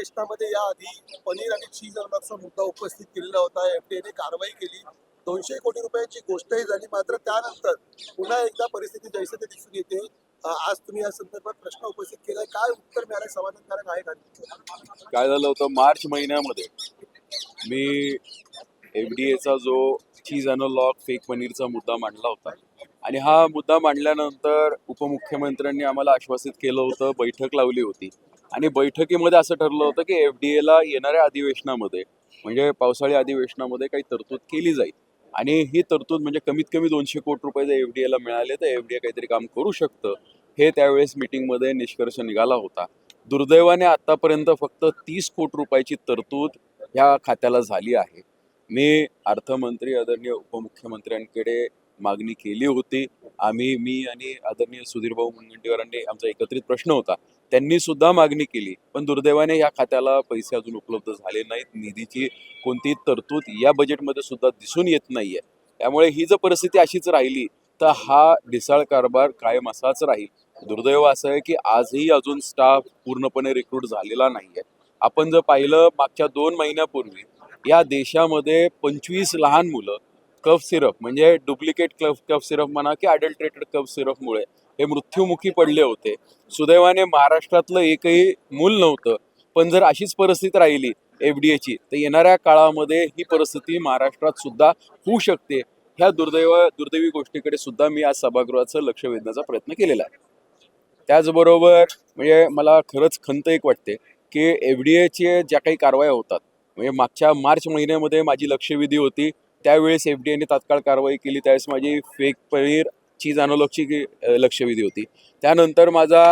अधिवेशनामध्ये या आधी पनीर आणि चीज अनलॉकचा मुद्दा उपस्थित केलेला होता. एफडीएने कारवाई केली. दोनशे कोटी रुपयांची गोष्टही झाली. मात्र त्यानंतर पुन्हा एकदा परिस्थिती जैसे ते दिसून येते. आज तुम्ही या संदर्भात प्रश्न उपस्थित केलाय. काय उत्तर मिळालं समाधानकारक आहे का? काय झालं होतं? मार्च महिन्यामध्ये मी एफ डी एचा जो चीज अनलॉक फेक पनीरचा मुद्दा मांडला होता. आणि हा मुद्दा मांडल्यानंतर उपमुख्यमंत्र्यांनी आम्हाला आश्वासित केलं होतं बैठक लावली होती. आणि बैठकीमध्ये असं ठरलं होतं की एफ डी एला येणाऱ्या अधिवेशनामध्ये म्हणजे पावसाळी अधिवेशनामध्ये काही तरतूद केली जाईल. आणि ही तरतूद म्हणजे कमीत कमी दोनशे कोटी रुपये जर एफ डी एला मिळाले तर एफ डी ए काहीतरी काम करू शकतं. हे त्यावेळेस मिटिंगमध्ये निष्कर्ष निघाला होता. दुर्दैवाने आतापर्यंत फक्त तीस कोटी रुपयाची तरतूद ह्या खात्याला झाली आहे. मी अर्थमंत्री आदरणीय उपमुख्यमंत्र्यांकडे मागणी केली होती. आम्ही मी आणि आदरणीय सुधीरभाऊ मुनगंटीवारांनी आमचा एकत्रित प्रश्न होता. त्यांनी सुद्धा मागणी केली पण दुर्दैवाने या खात्याला पैसे अजून उपलब्ध झाले नाहीत. निधीची कोणतीही तरतूद या बजेटमध्ये सुद्धा दिसून येत नाहीये. त्यामुळे ही जर परिस्थिती अशीच राहिली तर हा ढिसाळ कारभार कायम असाच राहील. दुर्दैव असं आहे की आजही अजून स्टाफ पूर्णपणे रिक्रूट झालेला नाहीये. आपण जर पाहिलं मागच्या दोन महिन्यापूर्वी या देशामध्ये पंचवीस लहान मुलं कफ सिरप म्हणजे डुप्लिकेट कफ कफ सिरप म्हणा की अडल्ट्रेटेड कफ सिरपमुळे हे मृत्युमुखी पडले होते. सुदैवाने महाराष्ट्रातलं एकही मूल नव्हतं. पण जर अशीच परिस्थिती राहिली एफ डी एची तर येणाऱ्या काळामध्ये ही परिस्थिती महाराष्ट्रात सुद्धा होऊ शकते. ह्या दुर्दैव दुर्दैवी गोष्टीकडे सुद्धा मी आज सभागृहाचं लक्ष वेधण्याचा प्रयत्न केलेला आहे. त्याचबरोबर म्हणजे मला खरंच खंत एक वाटते की एफ डी एचे ज्या काही कारवाया होतात म्हणजे मागच्या मार्च महिन्यामध्ये माझी लक्षवेधी होती. त्यावेळेस एफ डी एने तात्काळ कारवाई केली. त्यावेळेस माझी फेक पनीर चीज अनोलॉगची लक्षवेधी होती. त्यानंतर माझा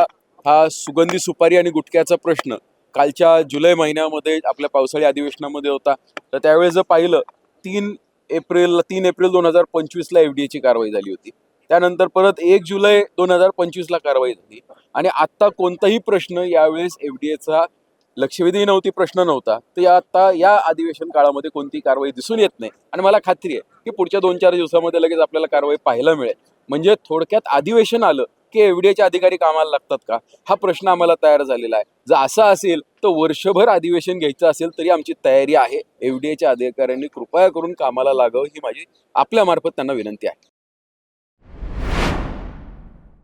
हा सुगंधी सुपारी आणि गुटख्याचा प्रश्न कालच्या जुलै महिन्यामध्ये आपल्या पावसाळी अधिवेशनामध्ये होता. तर त्यावेळेस जर पाहिलं तीन एप्रिल तीन एप्रिल दोन हजार पंचवीसला एफ डी एची कारवाई झाली होती. त्यानंतर परत एक जुलै दोन हजार पंचवीसला कारवाई झाली. आणि आत्ता कोणताही प्रश्न यावेळेस एफ डी एचा लक्षवेधी नव्हती प्रश्न नव्हता. तर या आता या अधिवेशन काळामध्ये कोणती कारवाई दिसून येत नाही. आणि मला खात्री आहे की पुढच्या दोन चार दिवसामध्ये लगेच आपल्याला कारवाई पाहायला मिळेल. म्हणजे थोडक्यात अधिवेशन आलं की एफडीएचे अधिकारी कामाला लागतात का? हा प्रश्न आम्हाला तयार झालेला आहे. जर असं असेल तर वर्षभर अधिवेशन घ्यायचं असेल तरी आमची तयारी आहे. एफडीएच्या अधिकाऱ्यांनी कृपया करून कामाला लागावं ही माझी आपल्या मार्फत त्यांना विनंती आहे.